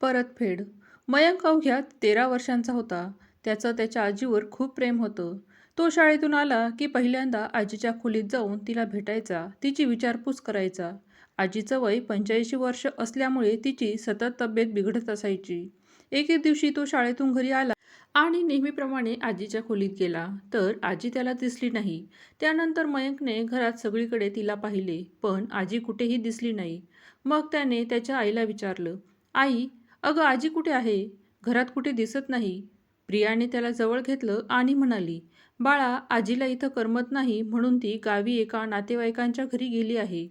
परतफेड मयंक अवघ्या तेरा वर्षांचा होता. त्याचं त्याच्या आजीवर खूप प्रेम होतं. तो शाळेतून आला की पहिल्यांदा आजीच्या खोलीत जाऊन तिला भेटायचा तिची विचारपूस करायचा. आजीचं वय पंच्याऐंशी वर्ष असल्यामुळे तिची सतत तब्येत बिघडत असायची. एके दिवशी तो शाळेतून घरी आला आणि नेहमीप्रमाणे आजीच्या खोलीत गेला. तर आजी त्याला दिसली नाही. त्यानंतर मयंकने घरात सगळीकडे तिला पाहिले पण आजी कुठेही दिसली नाही. मग त्याने त्याच्या आईला विचारलं आई अगं आजी कुठे आहे? घरात कुठे दिसत नाही. प्रियाने त्याला जवळ घेतलं आणि म्हणाली बाळा आजीला इथं करमत नाही म्हणून ती गावी एका नातेवाईकांच्या घरी गेली आहे.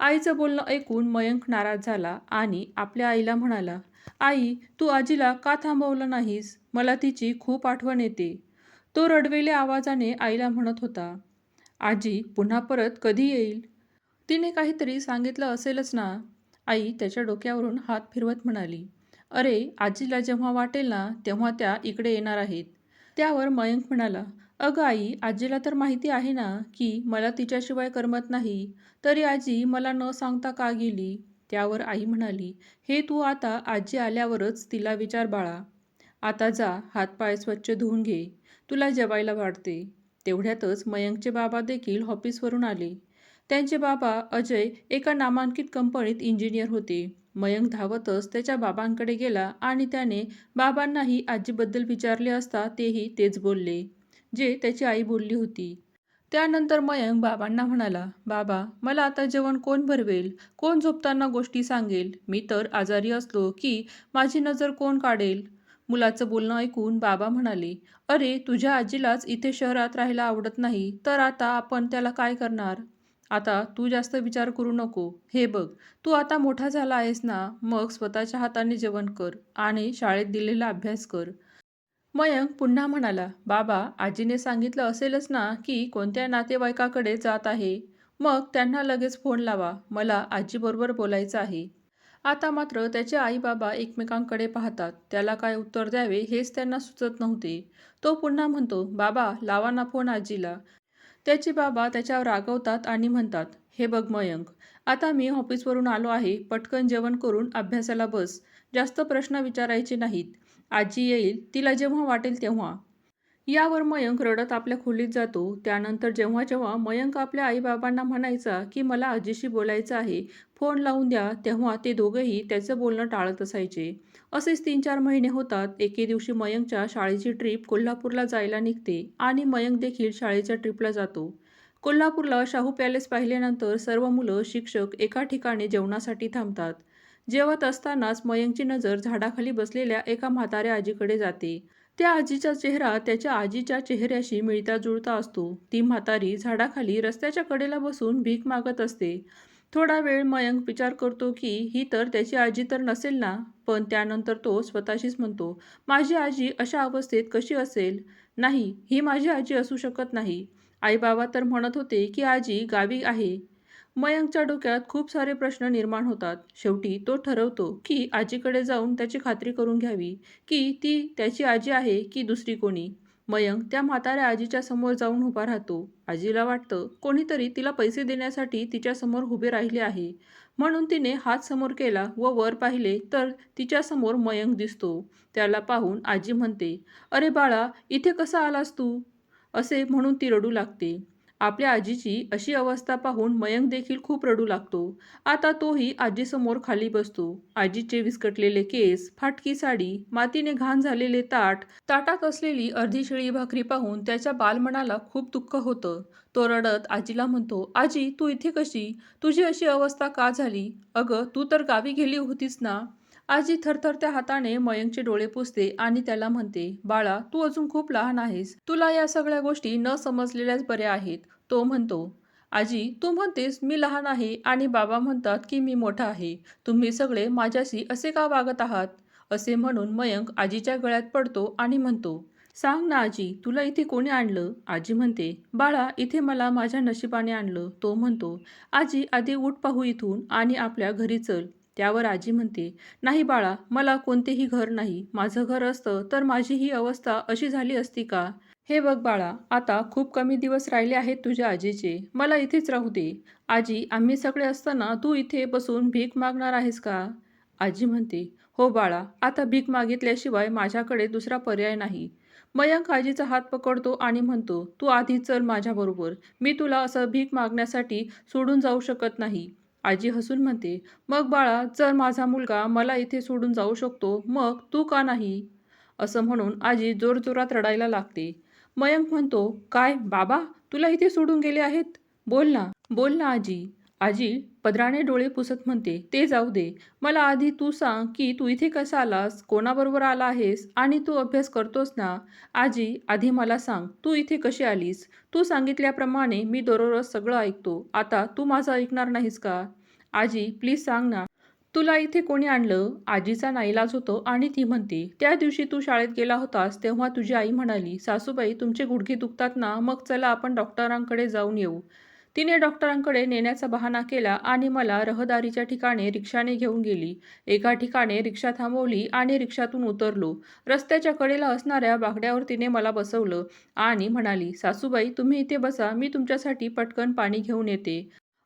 आईचं बोलणं ऐकून मयंक नाराज झाला आणि आपल्या आईला म्हणाला आई तू आजीला का थांबवलं नाहीस? मला तिची खूप आठवण येते. तो रडवेल्या आवाजाने आईला म्हणत होता आजी पुन्हा परत कधी येईल? तिने काहीतरी सांगितलं असेलच ना. आई त्याच्या डोक्यावरून हात फिरवत म्हणाली अरे आजीला जेव्हा वाटेल ना तेव्हा त्या इकडे येणार आहेत. त्यावर मयंक म्हणाला अगं आई आजीला तर माहिती आहे ना की मला तिच्याशिवाय करमत नाही. तरी आजी मला न सांगता का गेली? त्यावर आई म्हणाली हे तू आता आजी आल्यावरच तिला विचार बाळा. आता जा हातपाय स्वच्छ धुवून घे. तुला जेवायला वाढते. तेवढ्यातच मयंकचे बाबा देखील ऑफिसवरून आले. त्यांचे बाबा अजय एका नामांकित कंपनीत इंजिनियर होते. मयंक धावतच त्याच्या बाबांकडे गेला आणि त्याने बाबांनाही आजीबद्दल विचारले असता तेही तेच बोलले जे त्याची आई बोलली होती. त्यानंतर मयंक बाबांना म्हणाला बाबा मला आता जेवण कोण भरवेल? कोण झोपताना गोष्टी सांगेल? मी तर आजारी असलो की माझी नजर कोण काढेल? मुलाचं बोलणं ऐकून बाबा म्हणाले अरे तुझ्या आजीलाच इथे शहरात राहायला आवडत नाही तर आता आपण त्याला काय करणार? आता तू जास्त विचार करू नको. हे बघ तू आता मोठा झाला आहेस ना मग स्वतःच्या हाताने जेवण कर आणि शाळेत दिलेला अभ्यास कर. मयंक पुन्हा म्हणाला बाबा आजीने सांगितलं असेलच ना की कोणत्या नातेवाईकाकडे जात आहे. मग त्यांना लगेच फोन लावा मला आजीबरोबर बोलायचं आहे. आता मात्र त्याचे आई बाबा एकमेकांकडे पाहतात. त्याला काय उत्तर द्यावे हेच त्यांना सुचत नव्हते. तो पुन्हा म्हणतो बाबा लावा ना फोन आजीला. त्याचे बाबा त्याच्यावर रागवतात आणि म्हणतात हे बघ मयंक आता मी ऑफिसवरून आलो आहे पटकन जेवण करून अभ्यासाला बस. जास्त प्रश्न विचारायचे नाहीत. आजी येईल तिला जेव्हा वाटेल तेव्हा. यावर मयंक रडत आपल्या खोलीत जातो. त्यानंतर जेव्हा जेव्हा मयंक आपल्या आईबाबांना म्हणायचा की मला आजीशी बोलायचं आहे फोन लावून द्या तेव्हा ते दोघंही त्याचं बोलणं टाळत असायचे. असेच तीन चार महिने होतात. एके दिवशी मयंकच्या शाळेची ट्रीप कोल्हापूरला जायला निघते आणि मयंक देखील शाळेच्या ट्रीपला जातो. कोल्हापूरला शाहू पॅलेस पाहिल्यानंतर सर्व मुलं शिक्षक एका ठिकाणी जेवणासाठी थांबतात. जेवत असतानाच मयंकची नजर झाडाखाली बसलेल्या एका म्हाताऱ्या आजीकडे जाते. त्या आजीचा चेहरा त्याच्या आजीच्या चेहऱ्याशी मिळता जुळता असतो. ती म्हातारी झाडाखाली रस्त्याच्या कडेला बसून भीक मागत असते. थोडा वेळ मयंक विचार करतो की ही तर त्याची आजी तर नसेल ना पण त्यानंतर तो स्वतःशीच म्हणतो माझी आजी अशा अवस्थेत कशी असेल? नाही ही माझी आजी असू शकत नाही. आई बाबा तर म्हणत होते की आजी गावी आहे. मयंकच्या डोक्यात खूप सारे प्रश्न निर्माण होतात. शेवटी तो ठरवतो की आजीकडे जाऊन त्याची खात्री करून घ्यावी की ती त्याची आजी आहे की दुसरी कोणी. मयंक त्या म्हाताऱ्या आजीच्या समोर जाऊन उभा राहतो. आजीला वाटतं कोणीतरी तिला पैसे देण्यासाठी तिच्यासमोर उभे राहिले आहे. म्हणून तिने हात समोर केला व वर पाहिले तर तिच्यासमोर मयंक दिसतो. त्याला पाहून आजी म्हणते अरे बाळा इथे कसा आलास तू? असे म्हणून ती रडू लागते. आपल्या आजीची अशी अवस्था पाहून मयंक देखील खूप रडू लागतो. आता तोही आजीसमोर खाली बसतो. आजीचे विस्कटलेले केस फाटकी साडी मातीने घाण झालेले ताट ताटात असलेली अर्धी शिळी भाकरी पाहून त्याच्या बालमनाला खूप दुःख होतं. तो रडत आजीला म्हणतो आजी तू इथे कशी? तुझी अशी अवस्था का झाली? अगं तू तर गावी गेली होतीस ना? आजी थरथरत्या हाताने मयंकचे डोळे पुसते आणि त्याला म्हणते बाळा तू अजून खूप लहान आहेस. तुला या सगळ्या गोष्टी न समजलेल्याच बऱ्या आहेत. तो म्हणतो आजी तू म्हणतेस मी लहान आहे आणि बाबा म्हणतात की मी मोठा आहे. तुम्ही सगळे माझ्याशी असे का वागत आहात? असे म्हणून मयंक आजीच्या गळ्यात पडतो आणि म्हणतो सांग ना आजी तुला इथे कोणी आणलं? आजी म्हणते बाळा इथे मला माझ्या नशिबाने आणलं. तो म्हणतो आजी आधी उठ पाहू इथून आणि आपल्या घरी चल. त्यावर आजी म्हणते नाही बाळा मला कोणतेही घर नाही. माझं घर असतं तर माझी ही अवस्था अशी झाली असती का? हे बघ बाळा आता खूप कमी दिवस राहिले आहेत तुझ्या आजीचे. मला इथेच राहू दे. आजी आम्ही सगळे असताना तू इथे बसून भीक मागणार आहेस का? आजी म्हणते हो बाळा आता भीक मागितल्याशिवाय माझ्याकडे दुसरा पर्याय नाही. मयंक आजीचा हात पकडतो आणि म्हणतो तू आधी चल माझ्याबरोबर मी तुला असं भीक मागण्यासाठी सोडून जाऊ शकत नाही. आजी हसून म्हणते मग बाळा जर माझा मुलगा मला इथे सोडून जाऊ शकतो. मग तू का नाही? असं म्हणून आजी जोरजोरात रडायला लागते. मयंक म्हणतो काय बाबा तुला इथे सोडून गेले आहेत? बोल ना. बोल ना आजी. आजी पदराने डोळे पुसत म्हणते ते जाऊ दे. मला आधी तू सांग की तू इथे कसा आलास कोणाबरोबर आला आहेस आणि तू अभ्यास करतोस ना? आजी आधी मला सांग तू इथे कशी आलीस? तू सांगितल्याप्रमाणे मी दररोज सगळं ऐकतो. आता तू माझं ऐकणार नाहीस का? आजी प्लीज सांग ना. तुला इथे कोणी आणलं? आजीचा नाईलाज होतो आणि ती म्हणते त्या दिवशी तू शाळेत गेला होतास तेव्हा तुझी आई म्हणाली सासूबाई तुमचे गुडघे दुखतात ना मग चला आपण डॉक्टरांकडे जाऊन येऊ तिने डॉक्टरांकडे नेण्याचा बहाणा केला आणि मला रहदारीच्या ठिकाणी रिक्षाने घेऊन गेली. एका ठिकाणी रिक्षा थांबवली आणि रिक्षातून उतरलो. रस्त्याच्या कडेला असणाऱ्या बागड्यावर तिने मला बसवलं आणि म्हणाली सासूबाई तुम्ही इथे बसा मी तुमच्यासाठी पटकन पाणी घेऊन येते.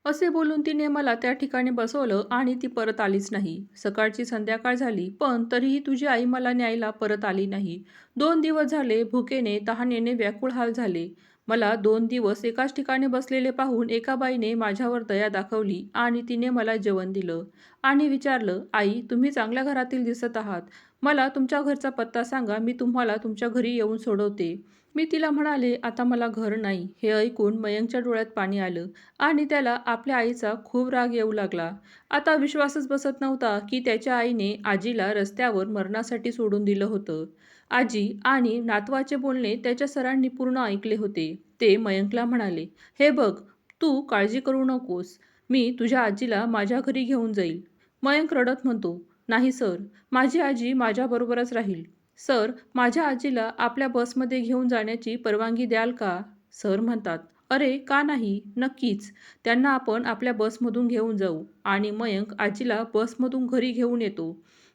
असे बोलून तिने मला त्या ठिकाणी बसवलं आणि ती परत आलीच नाही. सकाळची संध्याकाळ झाली पण तरीही तुझी आई मला न्यायला परत आली नाही. दोन दिवस झाले भुकेने तहानेने व्याकुळ हाल झाले. मला दोन दिवस एकाच ठिकाणी बसलेले पाहून एका बाईने माझ्यावर दया दाखवली आणि तिने मला जेवण दिलं आणि विचारलं आई तुम्ही चांगल्या घरातील दिसत आहात. मला तुमच्या घरचा पत्ता सांगा मी तुम्हाला तुमच्या घरी येऊन सोडवते. मी तिला म्हणाले आता मला घर नाही. हे ऐकून मयंकच्या डोळ्यात पाणी आलं आणि त्याला आपल्या आईचा खूप राग येऊ लागला. आता विश्वासच बसत नव्हता की त्याच्या आईने आजीला रस्त्यावर मरणासाठी सोडून दिलं होतं. आजी आणि नातवाचे बोलणे त्याच्या सरांनी पूर्ण ऐकले होते. ते मयंकला म्हणाले हे बघ तू काळजी करू नकोस. मी तुझ्या आजीला माझ्या घरी घेऊन जाईल. मयंक रडत म्हणतो नाही सर माझी आजी माझ्याबरोबरच राहील. सर माझ्या आजीला आपल्या बसमध्ये घेऊन जाण्याची परवानगी द्याल का? सर म्हणतात अरे का नाही? नक्कीच. त्यांना आपण आपल्या बसमधून घेऊन जाऊ आणि मयंक आजीला बसमधून घरी घेऊन येतो.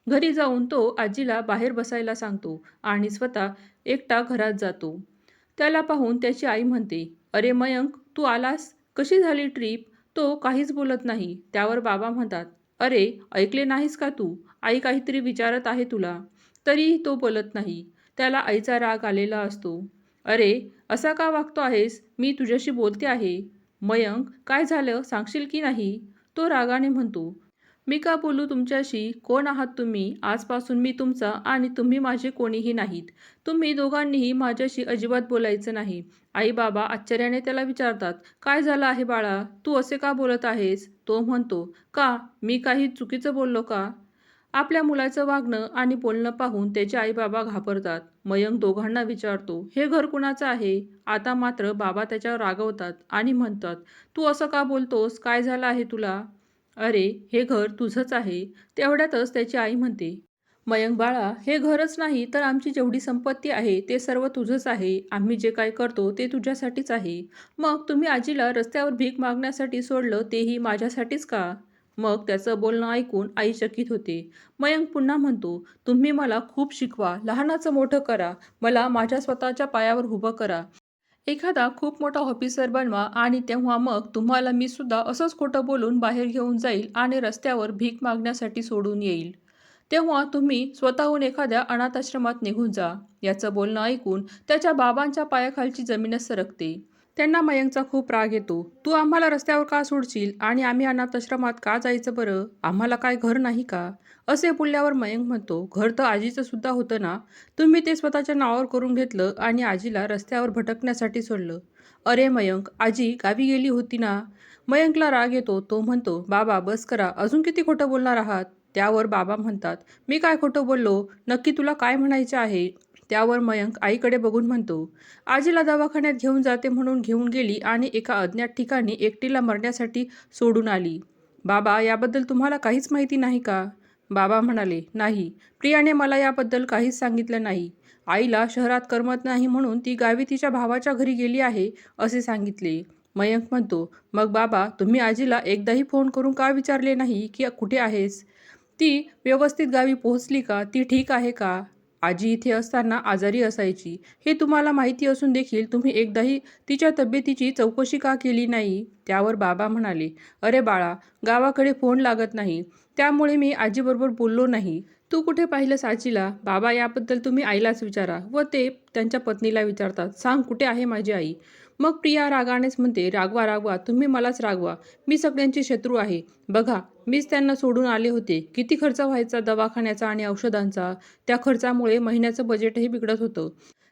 घरी जाऊन तो आजीला बाहेर बसायला सांगतो आणि स्वतः एकटा घरात जातो. त्याला पाहून त्याची आई म्हणते अरे मयंक तू आलास? कशी झाली ट्रीप? तो काहीच बोलत नाही. त्यावर बाबा म्हणतात अरे ऐकले नाहीस का तू? आई काहीतरी विचारत आहे तुला. तरीही तो बोलत नाही. त्याला आईचा राग आलेला असतो. अरे असा का वागतो आहेस? मी तुझ्याशी बोलते आहे. मयंक काय झालं? सांगशील की नाही? तो रागाने म्हणतो. मी का बोलू तुमच्याशी? कोण आहात तुम्ही? आजपासून मी तुमचा आणि तुम्ही माझे कोणीही नाहीत. तुम्ही दोघांनीही माझ्याशी अजिबात बोलायचं नाही. आई बाबा आश्चर्याने त्याला विचारतात काय झालं आहे बाळा? तू असे का बोलत आहेस? तो म्हणतो का? मी काही चुकीचं बोललो का? आपल्या मुलाचं वागणं आणि बोलणं पाहून त्याचे आई बाबा घाबरतात. मयंक दोघांना विचारतो हे घर कुणाचं आहे? आता मात्र बाबा त्याच्यावर रागवतात आणि म्हणतात तू असं का बोलतोस? काय झालं आहे तुला? अरे हे घर तुझंच आहे. तेवढ्यातच त्याची आई म्हणते मयंक बाळा हे घरच नाही तर आमची जेवढी संपत्ती आहे ते सर्व तुझंच आहे. आम्ही जे काय करतो ते तुझ्यासाठीच आहे. मग तुम्ही आजीला रस्त्यावर भीक मागण्यासाठी सोडलं तेही माझ्यासाठीच का? मग त्याचं बोलणं ऐकून आई चकित होते. मयंक पुन्हा म्हणतो तुम्ही मला खूप शिकवा. लहानाचं मोठं करा. मला माझ्या स्वतःच्या पायावर उभं करा. एखादा खूप मोठा ऑफिसर बनवा आणि तेव्हा मग तुम्हाला मी सुद्धा असंच खोटं बोलून बाहेर घेऊन जाईल आणि रस्त्यावर भीक मागण्यासाठी सोडून येईल. तेव्हा तुम्ही स्वतःहून एखाद्या अनाथाश्रमात निघून जा. याचं बोलणं ऐकून त्याच्या बाबांच्या पायाखालची जमीनच सरकते. त्यांना मयंकचा खूप राग येतो. तू आम्हाला रस्त्यावर का सोडशील? आणि आम्ही अनाथाश्रमात का जायचं बरं? आम्हाला काय घर नाही का? असे बोलल्यावर मयंक म्हणतो घर तर आजीचं सुद्धा होतं ना? तुम्ही ते स्वतःच्या नावावर करून घेतलं आणि आजीला रस्त्यावर भटकण्यासाठी सोडलं. अरे मयंक आजी गावी गेली होती ना? मयंकला राग येतो. तो म्हणतो बाबा बस करा. अजून किती खोटं बोलणार आहात? त्यावर बाबा म्हणतात मी काय खोटं बोललो? नक्की तुला काय म्हणायचं आहे? त्यावर मयंक आईकडे बघून म्हणतो आजीला दवाखान्यात घेऊन जाते म्हणून घेऊन गेली आणि एका अज्ञात ठिकाणी एकटीला मरण्यासाठी सोडून आली. बाबा याबद्दल तुम्हाला काहीच माहिती नाही का? बाबा म्हणाले नाही. प्रियाने मला याबद्दल काहीच सांगितलं नाही. आईला शहरात करमत नाही म्हणून ती गावी तिच्या भावाच्या घरी गेली आहे असे सांगितले. मयंक म्हणतो मग बाबा तुम्ही आजीला एकदाही फोन करून का विचारले नाही की कुठे आहेस? ती व्यवस्थित गावी पोहोचली का? ती ठीक आहे का? आजी इथे असताना आजारी असायची. हे तुम्हाला माहिती असून देखील तुम्ही एकदाही तिच्या तब्येतीची चौकशी का केली नाही? त्यावर बाबा म्हणाले अरे बाळा गावाकडे फोन लागत नाही. त्यामुळे मी आजीबरोबर बोललो नाही. तू कुठे पाहिलंस आजीला बाबा याबद्दल तुम्ही आईलाच विचारा व ते त्यांच्या पत्नीला विचारतात. सांग कुठे आहे माझी आई? मग प्रिया रागानेच म्हणते रागवा रागवा तुम्ही मलाच रागवा. मी सगळ्यांची शत्रू आहे. बघा मीच त्यांना सोडून आले होते. किती खर्च व्हायचा दवाखान्याचा आणि औषधांचा? त्या खर्चामुळे महिन्याचं बजेटही बिघडत होतं.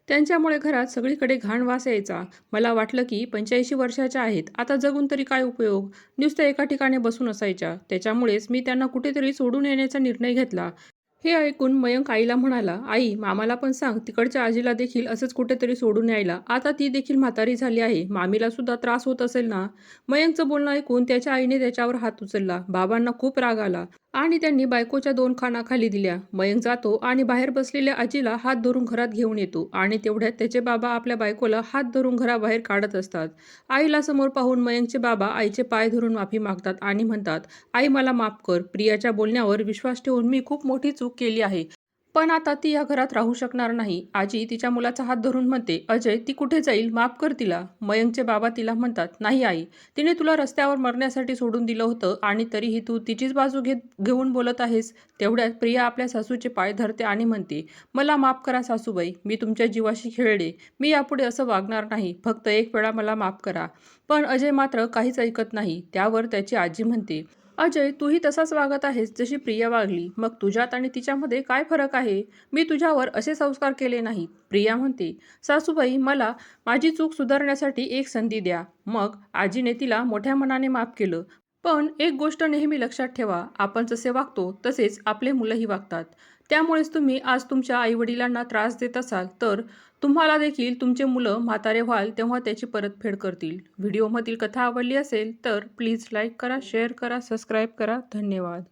त्यांच्यामुळे घरात सगळीकडे घाण वास यायचा. मला वाटलं की पंच्याऐंशी वर्षाच्या आहेत. आता जगून तरी काय उपयोग? नुसतं एका ठिकाणी बसून असायच्या. त्याच्यामुळेच मी त्यांना कुठेतरी सोडून येण्याचा निर्णय घेतला. हे ऐकून मयंक आईला म्हणाला आई मामाला पण सांग तिकडच्या आजीला देखील असंच कुठेतरी सोडून यायला आता ती देखील म्हातारी झाली आहे. मामीला सुद्धा त्रास होत असेल ना? मयंकचं बोलणं ऐकून त्याच्या आईने त्याच्यावर हात उचलला. बाबांना खूप राग आला आणि त्यांनी बायकोच्या दोन खानाखाली दिल्या. मयंक जातो आणि बाहेर बसलेल्या आजीला हात धरून घरात घेऊन येतो आणि तेवढ्यात त्याचे बाबा आपल्या बायकोला हात धरून घराबाहेर काढत असतात. आईला समोर पाहून मयंकचे बाबा आईचे पाय धरून माफी मागतात आणि म्हणतात आई मला माफ कर. प्रियाच्या बोलण्यावर विश्वास ठेवून मी खूप मोठी चूक चूक केली आहे. पण आता ती या घरात राहू शकणार नाही. आजी तिच्या मुलाचा हात धरून म्हणते अजय ती कुठे जाईल? माफ कर तिला. मयंकचे बाबा तिला म्हणतात नाही आई तिने तुला रस्त्यावर मरण्यासाठी सोडून दिलं होतं आणि तरीही तू तिचीच बाजू घेत घेऊन बोलत आहेस. तेवढ्यात प्रिया आपल्या सासूचे पाय धरते आणि म्हणते मला माफ करा सासूबाई मी तुमच्या जीवाशी खेळले. मी यापुढे असं वागणार नाही. फक्त एक वेळा मला माफ करा. पण अजय मात्र काहीच ऐकत नाही. त्यावर त्याची आजी म्हणते अजय तूही तसाच वागत आहेस जशी प्रिया वागली. मग तुझ्यात आणि तिच्यामध्ये काय फरक आहे? मी तुझ्यावर असे संस्कार केले नाहीत. प्रिया म्हणते सासूबाई मला माझी चूक सुधारण्यासाठी एक संधी द्या. मग आजीने तिला मोठ्या मनाने माफ केलं. पण एक गोष्ट नेहमी लक्षात ठेवा आपण जसे वागतो तसेच आपले मुलंही वागतात. त्यामुळेच तुम्ही आज तुमच्या आईवडिलांना त्रास देत असाल तर तुम्हाला देखील तुमचे मुलं म्हातारे व्हाल तेव्हा त्याची परतफेड करतील. व्हिडिओमधील कथा आवडली असेल तर प्लीज लाईक करा शेअर करा सबस्क्राईब करा. धन्यवाद.